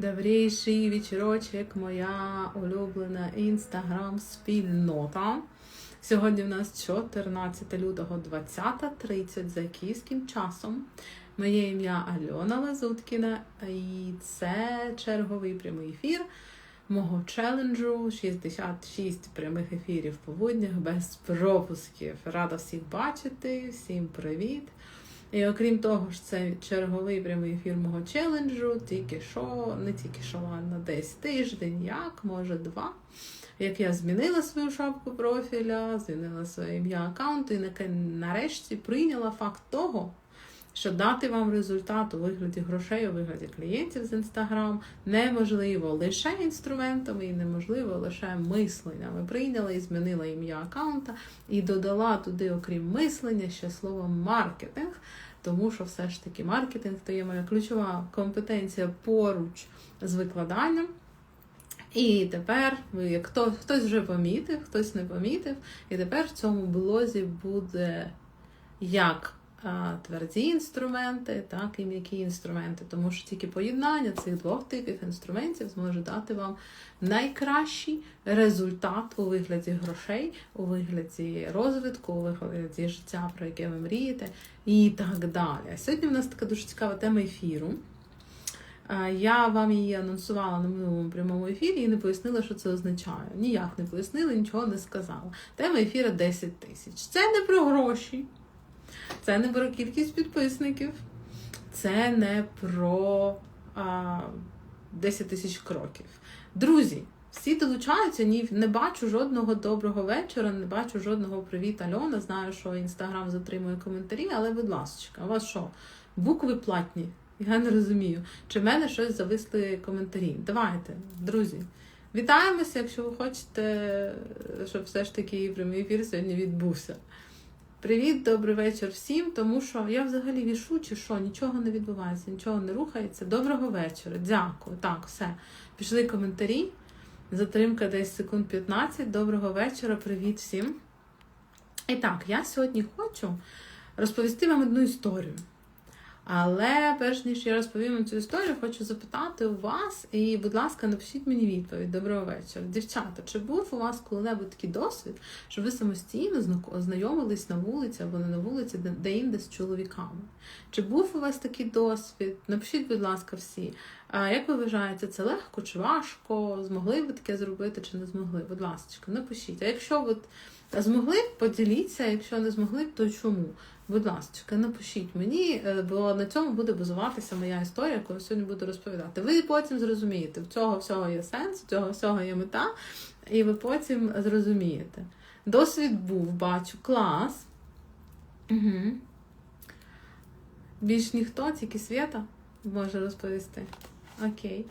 Добріший вечірочок, моя улюблена інстаграм-спільнота. Сьогодні в нас 14 лютого 20.30 за київським часом. Моє ім'я Альона Лазуткіна, і це черговий прямий ефір мого челенджу 66 прямих ефірів по буднях без пропусків. Рада всіх бачити, всім привіт! І окрім того ж, це черговий прямий ефір мого челенджу, тільки що, не тільки що, ладно, десь тиждень, як, може, два. Як я змінила свою шапку профіля, змінила своє ім'я аккаунту і нарешті прийняла факт того, що дати вам результат у вигляді грошей, у вигляді клієнтів з інстаграм неможливо лише інструментами і неможливо лише мисленнями. Прийняла і змінила ім'я аккаунта і додала туди, окрім мислення, ще слово маркетинг. Тому що все ж таки маркетинг то є моя ключова компетенція поруч з викладанням. І тепер як хто, хтось вже помітив, хтось не помітив, і тепер в цьому блозі буде як тверді інструменти, так і м'які інструменти, тому що тільки поєднання цих двох типів інструментів зможе дати вам найкращий результат у вигляді грошей, у вигляді розвитку, у вигляді життя, про яке ви мрієте, і так далі. Сьогодні в нас така дуже цікава тема ефіру. Я вам її анонсувала на минулому прямому ефірі і не пояснила, що це означає. Ніяк не пояснила, нічого не сказала. Тема ефіру 10 тисяч. Це не про гроші. Це не про кількість підписників, це не про а, 10 тисяч кроків. Друзі, всі долучаються, ні, не бачу жодного доброго вечора, не бачу жодного привіт, Альона. Знаю, що інстаграм затримує коментарі, але, будь ласка, у вас що? Букви платні? Я не розумію. Чи в мене щось зависли коментарі? Давайте, друзі. Вітаємося, якщо ви хочете, щоб все ж таки прямий ефір сьогодні відбувся. Привіт, добрий вечір всім, тому що я взагалі вішу, чи що, нічого не відбувається, нічого не рухається. Доброго вечора, дякую. Так, все. Пішли коментарі. Затримка десь секунд 15. Доброго вечора, привіт всім. І так, я сьогодні хочу розповісти вам одну історію. Але перш ніж я розповім цю історію, хочу запитати у вас, і, будь ласка, напишіть мені відповідь. Доброго вечора. Дівчата, чи був у вас коли-небудь такий досвід, що ви самостійно знайомились на вулиці або не на вулиці, де-інде з чоловіками? Чи був у вас такий досвід? Напишіть, будь ласка, всі. Як ви вважаєте, це легко чи важко? Змогли ви таке зробити, чи не змогли? Будь ласка, напишіть. А якщо ви змогли, поділіться, якщо не змогли, то чому? Будь ласка, напишіть мені, е, бо на цьому буде базуватися моя історія, яку я сьогодні буду розповідати. Ви потім зрозумієте, в цього всього є сенс, в цього всього є мета, і ви потім зрозумієте. Досвід був, бачу, клас. Угу. Більш ніхто, тільки Свята може розповісти. Окей.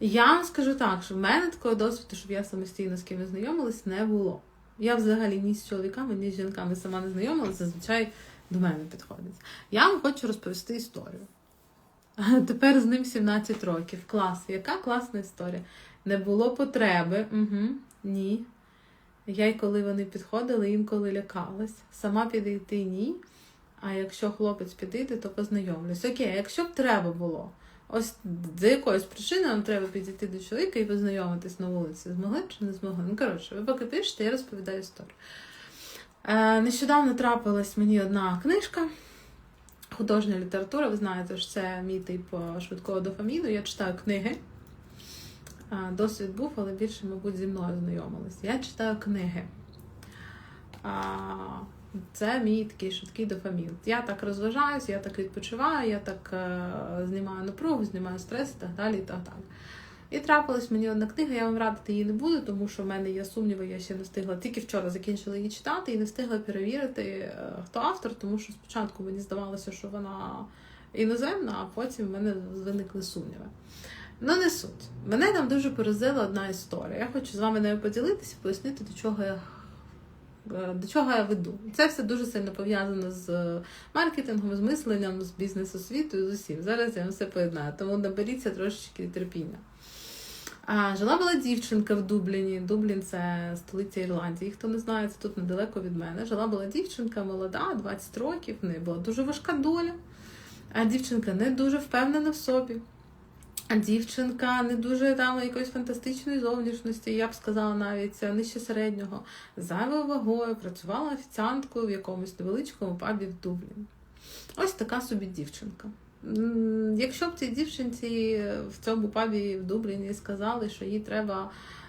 Я вам скажу так, що в мене такого досвіду, щоб я самостійно з кимось знайомилась, не було. Я взагалі ні з чоловіками, ні з жінками сама не знайомилася, зазвичай до мене підходить. Я вам хочу розповісти історію. Тепер з ним 17 років. Клас. Яка класна історія? Не було потреби. Угу. Ні. Я й коли вони підходили, інколи лякалась. Сама підійти ні. А якщо хлопець підійде, то познайомлюсь. Окей, якщо б треба було. Ось за якоюсь причиною вам треба підійти до чоловіка і познайомитись на вулиці. Змогли чи не змогли? Ну, коротше, ви поки пишете, я розповідаю історію. Е, Нещодавно трапилась мені одна книжка. Художня література, ви знаєте, що це мій тип е, швидкого дофаміну. Я читаю книги. Е, досвід був, але більше, мабуть, зі мною знайомились. Я читаю книги. Це мій такий швидкий дофамін. Я так розважаюся, я так відпочиваю, я так е, знімаю напругу, знімаю стрес і так далі. І так далі. І трапилась мені одна книга, я вам радити її не буду, тому що в мене є сумніви, я ще не встигла. Тільки вчора закінчила її читати і не встигла перевірити, е, хто автор, тому що спочатку мені здавалося, що вона іноземна, а потім в мене виникли сумніви. Ну, не суть. Мене там дуже поразила одна історія. Я хочу з вами нею поділитися, пояснити, до чого я до чого я веду? Це все дуже сильно пов'язано з маркетингом, з мисленням, з бізнес-освітою, з усім. Зараз я вам все поєднаю, тому наберіться трошечки терпіння. А, Жила була дівчинка в Дубліні. Дублін це столиця Ірландії. Хто не знає, це тут недалеко від мене. Жила була дівчинка молода, 20 років, в неї була дуже важка доля. А дівчинка не дуже впевнена в собі. Дівчинка не дуже там якоїсь фантастичної зовнішності, я б сказала навіть нижче середнього, зайвою вагою, працювала офіціанткою в якомусь невеличкому пабі в Дублі. Ось така собі дівчинка. Якщо б цій дівчинці в цьому пабі в Дубліні сказали, що їй треба е,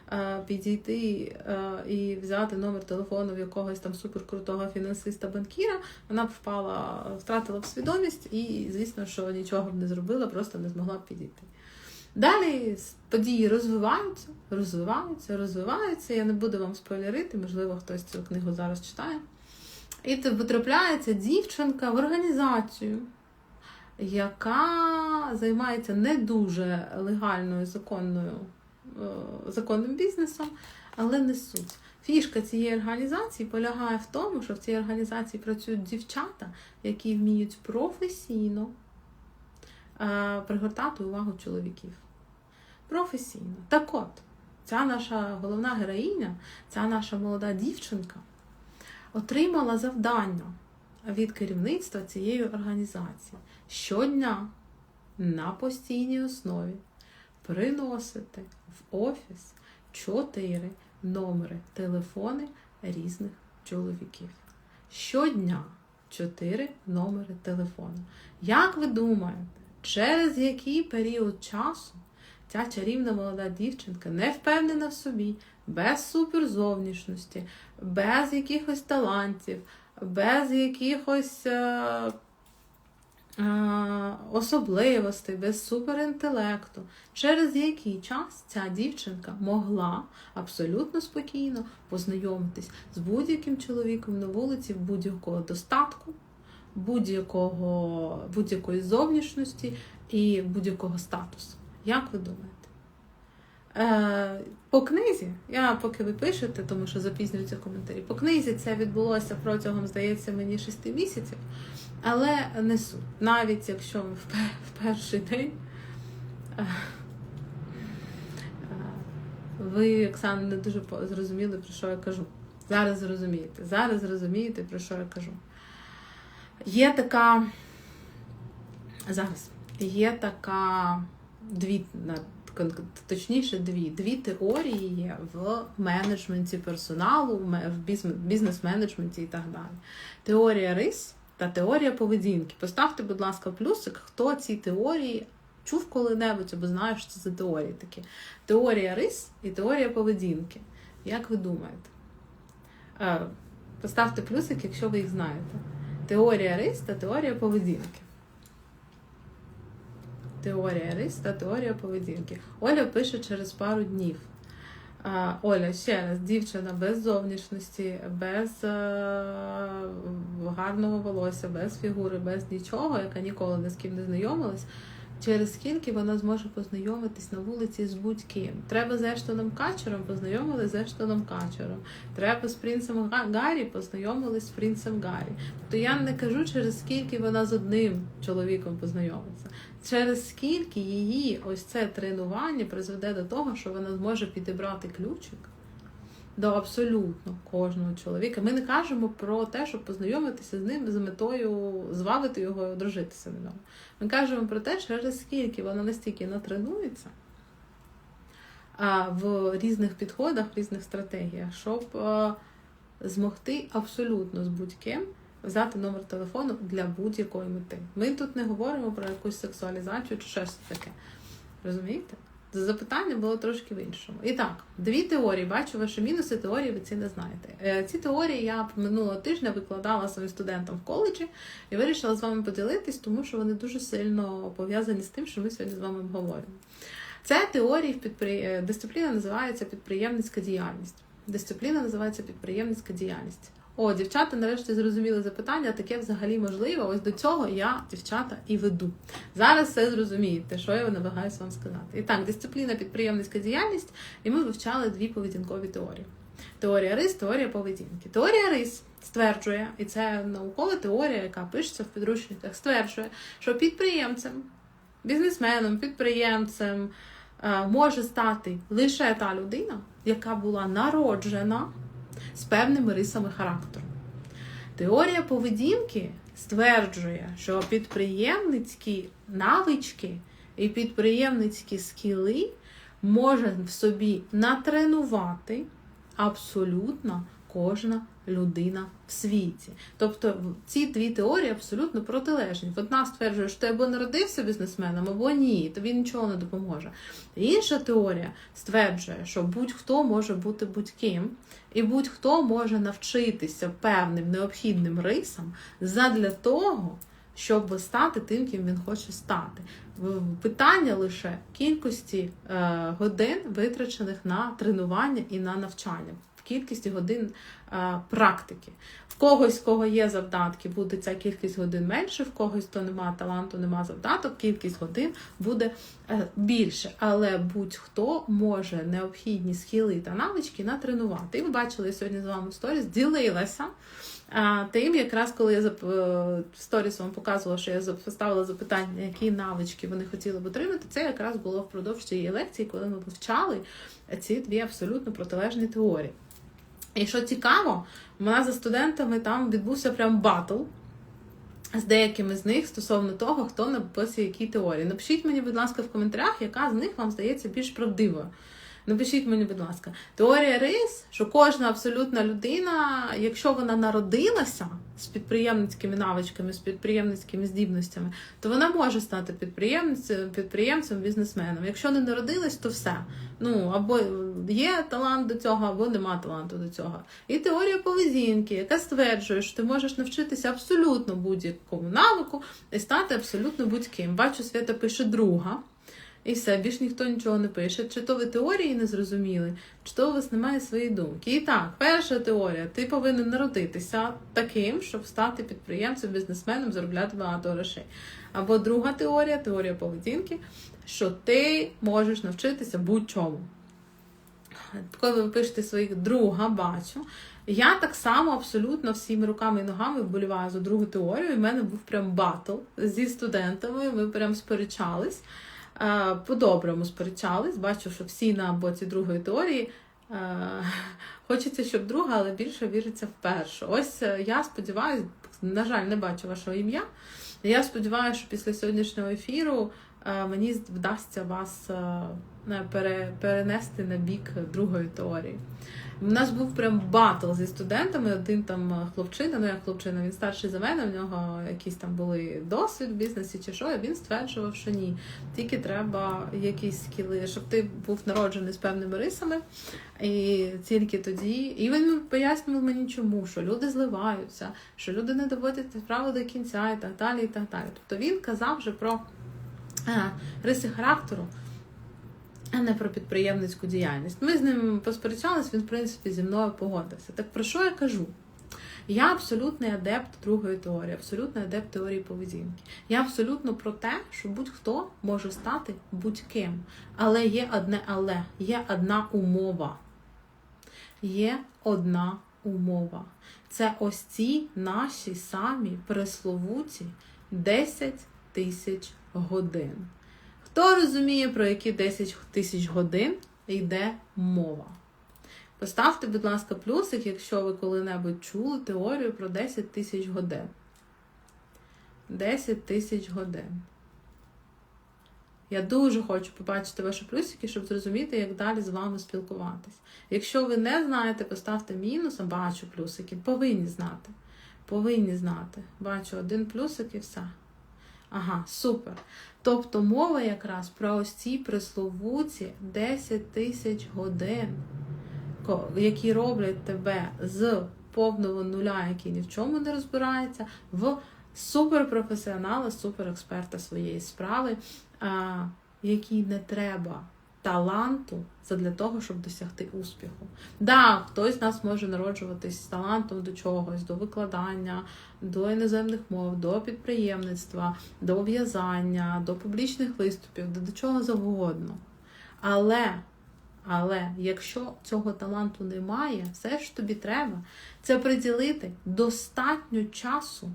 підійти е, і взяти номер телефону в якогось там суперкрутого фінансиста-банкіра, вона б впала, втратила б свідомість і, звісно, що нічого б не зробила, просто не змогла б підійти. Далі події розвиваються, розвиваються, розвиваються. Я не буду вам спойлерити, можливо, хтось цю книгу зараз читає. І тут потрапляється дівчинка в організацію, яка займається не дуже легальною законною, е, законним бізнесом, але не суть. Фішка цієї організації полягає в тому, що в цій організації працюють дівчата, які вміють професійно е, пригортати увагу чоловіків. Професійно. Так от, ця наша головна героїня, ця наша молода дівчинка отримала завдання від керівництва цієї організації щодня на постійній основі приносити в офіс чотири номери телефони різних чоловіків. Щодня чотири номери телефону. Як ви думаєте, через який період часу ця чарівна молода дівчинка не впевнена в собі, без суперзовнішності, без якихось талантів, без якихось е, особливостей, без суперінтелекту, через який час ця дівчинка могла абсолютно спокійно познайомитись з будь-яким чоловіком на вулиці будь-якого достатку, будь-якого, будь-якої зовнішності і будь-якого статусу. Як ви думаєте? Е, по книзі, я поки ви пишете, тому що запізнюються коментарі. По книзі це відбулося протягом, здається, мені шести місяців, але не суть. Навіть якщо в, пер- в перший день е, е, ви, Оксана, не дуже зрозуміли, про що я кажу. Зараз зрозумієте. Зараз зрозумієте, про що я кажу. Є така. Зараз є така дві точніше дві. Дві теорії є в менеджменті персоналу, в бізнес- бізнес-менеджменті і так далі. Теорія рис та теорія поведінки. Поставте, будь ласка, плюсик, хто ці теорії чув коли-небудь або знає, що це за теорії такі. Теорія рис і теорія поведінки. Як ви думаєте? Е, Поставте плюсик, якщо ви їх знаєте. Теорія рис та теорія поведінки. Теорія рис та теорія поведінки. Оля пише через пару днів. Оля, ще раз, дівчина без зовнішності, без е, гарного волосся, без фігури, без нічого, яка ніколи ні з ким не знайомилась. Через скільки вона зможе познайомитись на вулиці з будь-ким. Треба з Ештоном Качером, познайомились з Ештоном Качером. Треба з принцем Га- Гаррі, познайомились з принцем Гаррі. То я не кажу, через скільки вона з одним чоловіком познайомиться. Через скільки її ось це тренування призведе до того, що вона зможе підібрати ключик до абсолютно кожного чоловіка. Ми не кажемо про те, щоб познайомитися з ним з метою звабити його і одружитися на ньому. Ми кажемо про те, через скільки вона настільки натренується а, в різних підходах, в різних стратегіях, щоб змогти абсолютно з будь-ким взяти номер телефону для будь-якої мети. Ми тут не говоримо про якусь сексуалізацію чи щось таке. Розумієте? Запитання було трошки в іншому. І так, дві теорії. Бачу ваші мінуси, теорії ви ці не знаєте. Е, Ці теорії я минулого тижня викладала своїм студентам в коледжі і вирішила з вами поділитись, тому що вони дуже сильно пов'язані з тим, що ми сьогодні з вами обговорюємо. Це теорії в підпри... е, дисципліна називається підприємницька діяльність. Дисципліна називається підприємницька діяльність. О, дівчата нарешті зрозуміли запитання, таке взагалі можливо. Ось до цього я, дівчата, і веду. Зараз все зрозумієте, що я намагаюся вам сказати. І так, дисципліна, підприємницька діяльність, і ми вивчали дві поведінкові теорії: теорія рис, теорія поведінки. Теорія рис стверджує, і це наукова теорія, яка пишеться в підручниках, стверджує, що підприємцем, бізнесменом, підприємцем е, може стати лише та людина, яка була народжена з певними рисами характеру. Теорія поведінки стверджує, що підприємницькі навички і підприємницькі скіли може в собі натренувати абсолютно кожна людина в світі. Тобто ці дві теорії абсолютно протилежні. Одна стверджує, що ти або народився бізнесменом, або ні, тобі нічого не допоможе. Інша теорія стверджує, що будь-хто може бути будь-ким, і будь-хто може навчитися певним необхідним рисам задля того. Щоб стати тим, ким він хоче стати. Питання лише кількості е, годин, витрачених на тренування і на навчання кількість годин а, практики. В когось, кого є завдатки, буде ця кількість годин менше, в когось, хто немає таланту, немає завдаток, кількість годин буде е, більше. Але будь-хто може необхідні схили та навички натренувати. І ви бачили я сьогодні з вами сторіс, ділилася. А, Тим, якраз коли я в сторіс вам показувала, що я поставила запитання, які навички вони хотіли б отримати, це якраз було впродовж цієї лекції, коли ми вивчали ці дві абсолютно протилежні теорії. І що цікаво, у мене за студентами там відбувся прям батл з деякими з них стосовно того, хто написує які теорії. Напишіть мені, будь ласка, в коментарях, яка з них вам здається більш правдивою. Напишіть мені, будь ласка, теорія рис, що кожна абсолютна людина, якщо вона народилася з підприємницькими навичками, з підприємницькими здібностями, то вона може стати підприємцем, підприємцем, бізнесменом. Якщо не народилась, то все. Ну або є талант до цього, або нема таланту до цього. І теорія поведінки, яка стверджує, що ти можеш навчитися абсолютно будь-якому навику і стати абсолютно будь-ким. Бачу, Свята пише друга. І все, більш ніхто нічого не пише. Чи то ви теорії не зрозуміли, чи то у вас немає своєї думки. І так, перша теорія: ти повинен народитися таким, щоб стати підприємцем, бізнесменом, заробляти багато грошей. Або друга теорія теорія поведінки, що ти можеш навчитися будь-чому. Коли ви пишете своїх друга, бачу. Я так само абсолютно всіми руками і ногами вболіваю за другу теорію. І в мене був прям батл зі студентами. Ми прям сперечались. По-доброму сперечались. Бачу, що всі на боці другої теорії. Хочеться, щоб друга, але більше віриться в першу. Ось е, я сподіваюся, на жаль, не бачу вашого ім'я. Я сподіваюся, що після сьогоднішнього ефіру мені вдасться вас перенести на бік другої теорії. У нас був прям батл зі студентами. Один там хлопчина, ну як хлопчина, він старший за мене, в нього якісь там були досвід в бізнесі чи що, і він стверджував, що ні. Тільки треба якісь скіли, щоб ти був народжений з певними рисами. І тільки тоді. І він пояснював мені, чому, що люди зливаються, що люди не доводять справу до кінця і так далі. і так далі. Тобто він казав вже про риси характеру а не про підприємницьку діяльність. Ми з ним посперечались, він, в принципі, зі мною погодився. Так про що я кажу? Я абсолютний адепт другої теорії, абсолютний адепт теорії поведінки. Я абсолютно про те, що будь-хто може стати будь-ким. Але є одне але, є одна умова. Є одна умова. Це ось ці наші самі пресловуті 10 тисяч годин. Хто розуміє, про які 10 тисяч годин йде мова? Поставте, будь ласка, плюсик, якщо ви коли-небудь чули теорію про 10 тисяч годин. 10 тисяч годин. Я дуже хочу побачити ваші плюсики, щоб зрозуміти, як далі з вами спілкуватись. Якщо ви не знаєте, поставте мінус, а бачу плюсики. Повинні знати. Повинні знати. Бачу один плюсик і все. Ага, супер. Тобто мова якраз про ось ці присловуці 10 тисяч годин, які роблять тебе з повного нуля, який ні в чому не розбирається, в суперпрофесіонала, суперексперта своєї справи, який не треба таланту для того, щоб досягти успіху. Да, хтось з нас може народжуватись з талантом до чогось, до викладання, до іноземних мов, до підприємництва, до в'язання, до публічних виступів, до, чого завгодно. Але, але якщо цього таланту немає, все ж тобі треба це приділити достатньо часу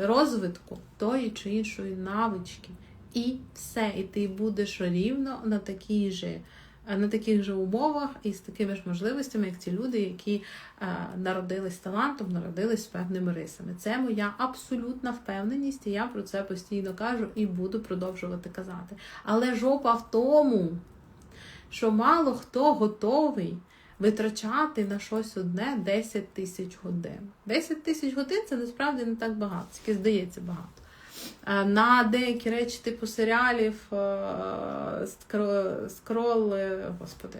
розвитку тої чи іншої навички. І все, і ти будеш рівно на такій же на таких же умовах і з такими ж можливостями, як ті люди, які е, народились талантом, народились з певними рисами. Це моя абсолютна впевненість, і я про це постійно кажу і буду продовжувати казати. Але жопа в тому, що мало хто готовий витрачати на щось одне 10 тисяч годин. 10 тисяч годин це насправді не так багато, тільки здається багато. Е, На деякі речі, типу серіалів, скроли, господи,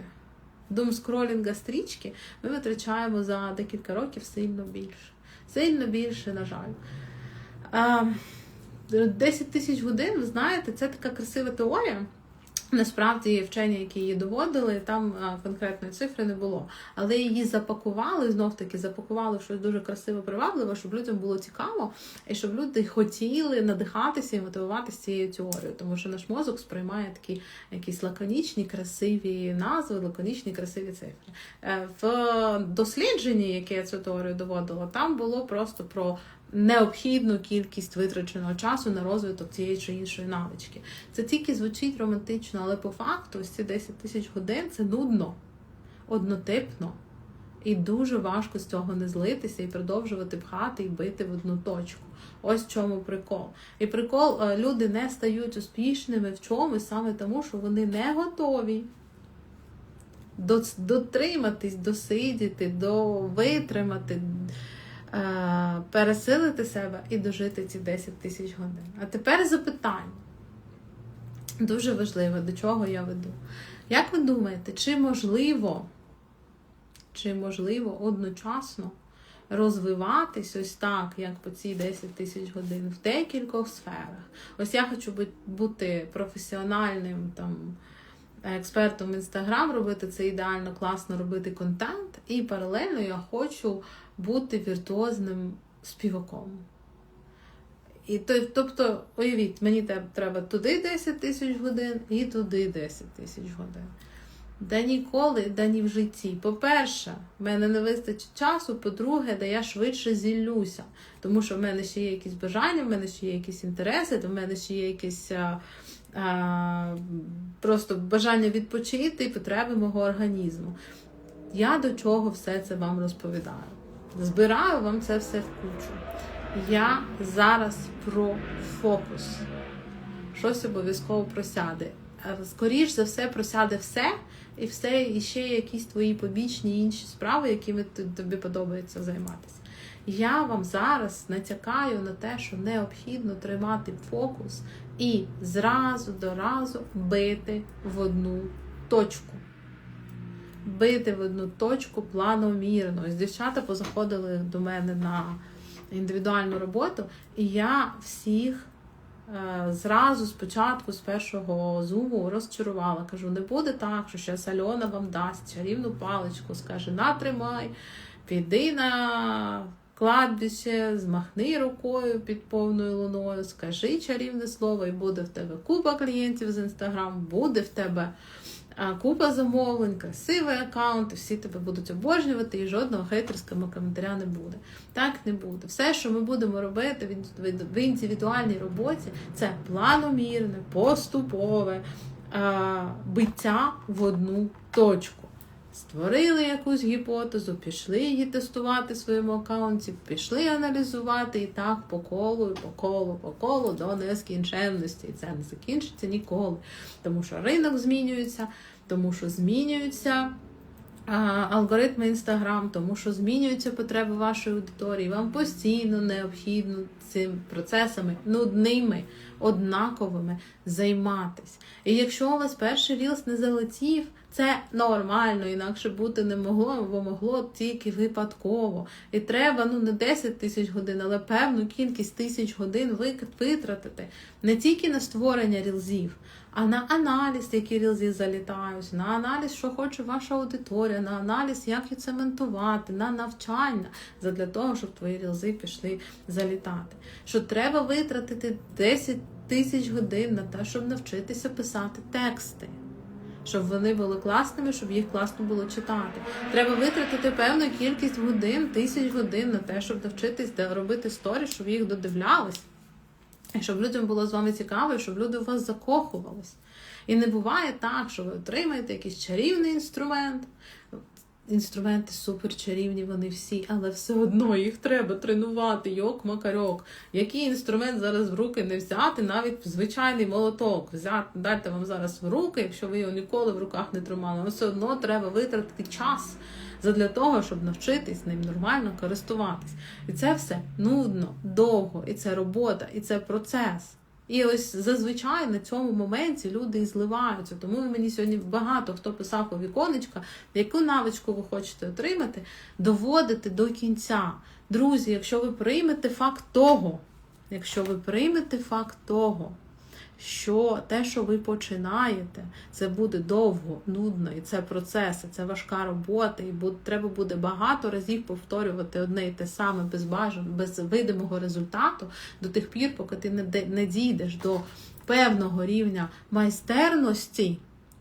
дум скролінга стрічки, ми витрачаємо за декілька років сильно більше. Сильно більше, на жаль. Е, 10 тисяч годин, ви знаєте, це така красива теорія. Насправді вчені, які її доводили, там конкретної цифри не було. Але її запакували, знов таки запакували щось дуже красиво, привабливе, щоб людям було цікаво, і щоб люди хотіли надихатися і мотивуватися цією теорією. Тому що наш мозок сприймає такі якісь лаконічні, красиві назви, лаконічні, красиві цифри. Е, В дослідженні, яке я цю теорію доводила, там було просто про необхідну кількість витраченого часу на розвиток цієї чи іншої навички. Це тільки звучить романтично, але по факту ось ці 10 тисяч годин це нудно, однотипно. І дуже важко з цього не злитися і продовжувати пхати і бити в одну точку. Ось в чому прикол. І прикол, е, люди не стають успішними в чомусь саме тому, що вони не готові дотриматись, досидіти, до витримати, е, пересилити себе і дожити ці 10 тисяч годин. А тепер запитання. Дуже важливе, до чого я веду. Як ви думаєте, чи можливо, чи можливо одночасно розвиватись ось так, як по ці 10 тисяч годин в декількох сферах? Ось я хочу бути професіональним там. Експертом Інстаграм робити це ідеально класно робити контент, і паралельно я хочу бути віртуозним співаком. І то, тобто, уявіть, мені треба туди 10 тисяч годин і туди 10 тисяч годин. Да ніколи, да ні в житті. По-перше, в мене не вистачить часу. По-друге, да я швидше зіллюся. Тому що в мене ще є якісь бажання, в мене ще є якісь інтереси, в мене ще є якісь а, а, просто бажання відпочити і потреби мого організму. Я до чого все це вам розповідаю. Збираю вам це все в кучу. Я зараз про фокус. Щось обов'язково просяде. Е, Скоріш за все, просяде все, і все, і ще якісь твої побічні інші справи, якими тобі подобається займатися. Я вам зараз натякаю на те, що необхідно тримати фокус і зразу до разу бити в одну точку. Бити в одну точку планомірно. Ось дівчата позаходили до мене на індивідуальну роботу, і я всіх е, зразу спочатку, з першого зуму, розчарувала. Кажу, не буде так, що зараз Альона вам дасть чарівну паличку, скаже, натримай, піди на кладбище, змахни рукою під повною луною, скажи чарівне слово, і буде в тебе купа клієнтів з інстаграм, буде в тебе купа замовлень, красивий аккаунт, всі тебе будуть обожнювати, і жодного хейтерського коментаря не буде. Так не буде. Все, що ми будемо робити в інди- в індивідуальній роботі, це планомірне, поступове биття в одну точку. Створили якусь гіпотезу, пішли її тестувати в своєму аккаунті, пішли аналізувати і так по колу, по колу, по колу до нескінченності. І це не закінчиться ніколи. Тому що ринок змінюється, тому що змінюються алгоритми Інстаграм, тому що змінюються потреби вашої аудиторії. Вам постійно необхідно цим процесами нудними, однаковими займатись. І якщо у вас перший рілс не залетів, це нормально, інакше бути не могло, бо могло тільки випадково. І треба ну не 10 тисяч годин, але певну кількість тисяч годин ви- витратити не тільки на створення рілзів, а на аналіз, які рілзи залітають, на аналіз, що хоче ваша аудиторія, на аналіз, як її цементувати, на навчання для того, щоб твої рілзи пішли залітати. Що треба витратити 10 тисяч годин на те, щоб навчитися писати тексти. Щоб вони були класними, щоб їх класно було читати. Треба витратити певну кількість годин, тисяч годин на те, щоб навчитись робити сторі, щоб їх додивлялись. Щоб людям було з вами цікаво, щоб люди в вас закохувались. І не буває так, що ви отримаєте якийсь чарівний інструмент. Інструменти супер чарівні, вони всі, але все одно їх треба тренувати, йок макарьок. Який інструмент зараз в руки не взяти, навіть звичайний молоток взяти, дайте вам зараз в руки, якщо ви його ніколи в руках не тримали, вам все одно треба витратити час задля того, щоб навчитись ним нормально користуватись. І це все нудно, довго, і це робота, і це процес. І ось зазвичай на цьому моменті люди і зливаються. Тому мені сьогодні багато хто писав у віконечка, яку навичку ви хочете отримати, доводити до кінця. Друзі, якщо ви приймете факт того, якщо ви приймете факт того, що те, що ви починаєте, це буде довго, нудно, і це процес, і це важка робота, і буде, треба буде багато разів повторювати одне і те саме без бажаного, без видимого результату до тих пір, поки ти не, не дійдеш до певного рівня майстерності.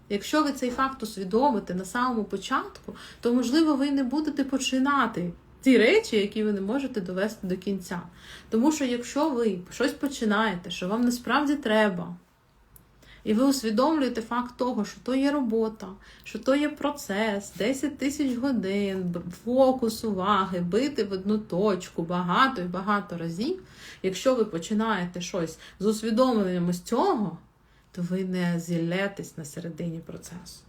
Якщо ви цей факт усвідомите на самому початку, то можливо ви не будете починати ті речі, які ви не можете довести до кінця. Тому що якщо ви щось починаєте, що вам насправді треба, і ви усвідомлюєте факт того, що то є робота, що то є процес, 10 тисяч годин, фокус уваги, бити в одну точку багато і багато разів. Якщо ви починаєте щось з усвідомленням з цього, то ви не зіллетесь на середині процесу.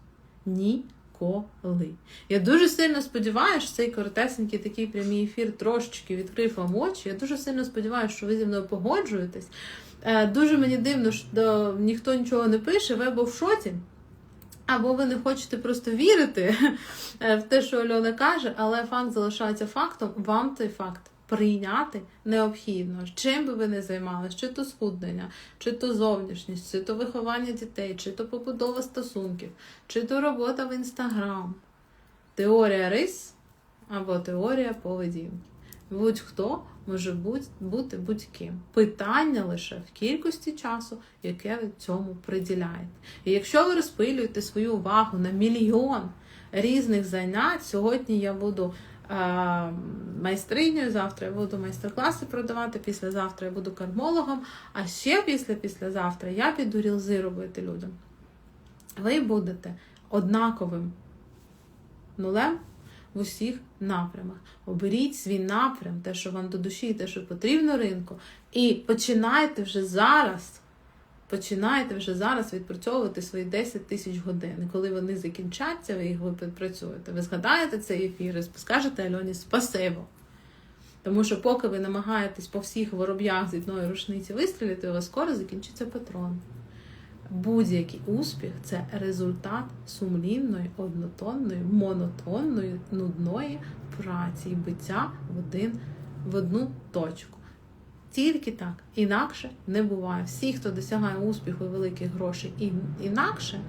Ніколи. Я дуже сильно сподіваюся, що цей коротесенький такий прямий ефір трошечки відкрив вам очі. Я дуже сильно сподіваюся, що ви зі мною погоджуєтесь. Е, Дуже мені дивно, що ніхто нічого не пише, ви або в шоці, або ви не хочете просто вірити е, в те, що Альона каже, але факт залишається фактом, вам той факт прийняти необхідно. Чим би ви не займалися, чи то схуднення, чи то зовнішність, чи то виховання дітей, чи то побудова стосунків, чи то робота в інстаграм. Теорія рис або теорія поведінки. Будь-хто може бути будь-ким. Питання лише в кількості часу, яке ви цьому приділяєте. І якщо ви розпилюєте свою увагу на мільйон різних занять, сьогодні я буду е, майстринею, завтра я буду майстер-класи продавати, післязавтра я буду кармологом, а ще після післязавтра я піду рілзи робити людям. Ви будете однаковим нулем в усіх напрямах. Оберіть свій напрям, те, що вам до душі, те, що потрібно ринку, і починайте вже зараз. Починайте вже зараз відпрацьовувати свої 10 тисяч годин. Коли вони закінчаться, ви їх відпрацюєте. Ви згадаєте цей ефір і скажете Альоні спасибо. Тому що поки ви намагаєтесь по всіх вороб'ях з одної рушниці вистрілити, у вас скоро закінчиться патрон. Будь-який успіх це результат сумлінної, однотонної, монотонної, нудної праці і биття в, один, в одну точку. Тільки так, інакше не буває. Всі, хто досягає успіху і великих грошей, і інакше,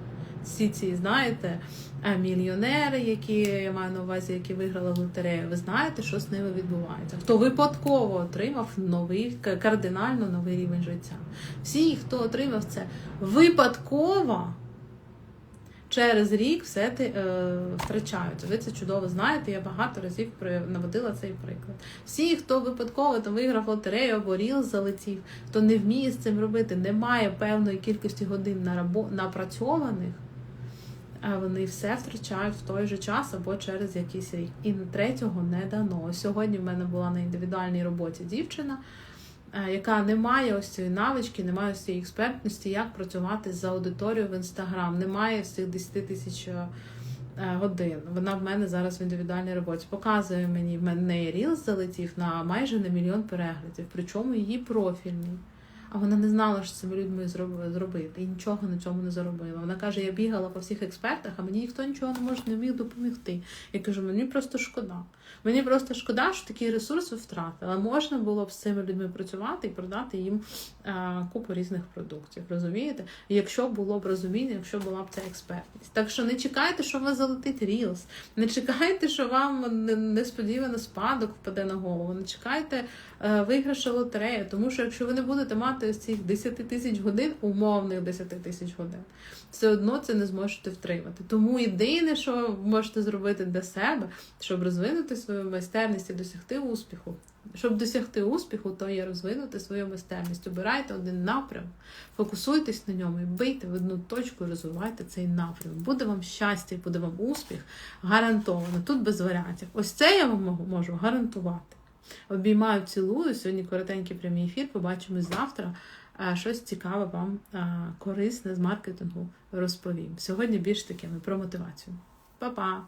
всі ці, знаєте, е, мільйонери, які я маю на увазі, які виграли в лотерею, ви знаєте, що з ними відбувається. Хто випадково отримав новий кардинально новий рівень життя. Всі, хто отримав це випадково. Через рік все ти е, втрачають. Ви це чудово знаєте. Я багато разів наводила цей приклад. Всі, хто випадково там виграв лотерею або ріл залетів, хто не вміє з цим робити, не має певної кількості годин на рабо- напрацьованих, а вони все втрачають в той же час або через якийсь рік. І третього не дано. Сьогодні в мене була на індивідуальній роботі дівчина, е, яка не має ось цієї навички, не має ось цієї експертності, як працювати з аудиторією в інстаграм, не має цих 10 тисяч е, годин. Вона в мене зараз в індивідуальній роботі показує мені, в мене рілз залетів на майже на мільйон переглядів, причому її профільний. А вона не знала, що цими людьми зроб- зробити, і нічого на цьому не заробила. Вона каже: я бігала по всіх експертах, а мені ніхто нічого не може не міг допомогти. Я кажу, мені просто шкода. Мені просто шкода, що такий ресурс ви втратили. Можна було б з цими людьми працювати і продати їм а, купу різних продуктів. Розумієте? Якщо було б розуміння, якщо була б ця експертність. Так що не чекайте, що у вас залетить рілс, не чекайте, що вам несподівано спадок впаде на голову. Не чекайте е, виграша лотереї, тому що якщо ви не будете мати ось цих 10 тисяч годин, умовних 10 тисяч годин, все одно це не зможете втримати. Тому єдине, що ви можете зробити для себе, щоб розвинути свою майстерність і досягти успіху. Щоб досягти успіху, то є розвинути свою майстерність. Обирайте один напрям, фокусуйтесь на ньому і бийте в одну точку і розвивайте цей напрям. Буде вам щастя буде вам успіх гарантовано. Тут без варіантів. Ось це я вам можу гарантувати. Обіймаю, цілую. Сьогодні коротенький прямий ефір. Побачимось завтра. Е, Щось цікаве вам е, корисне з маркетингу розповім. Сьогодні більш такими про мотивацію. Па-па!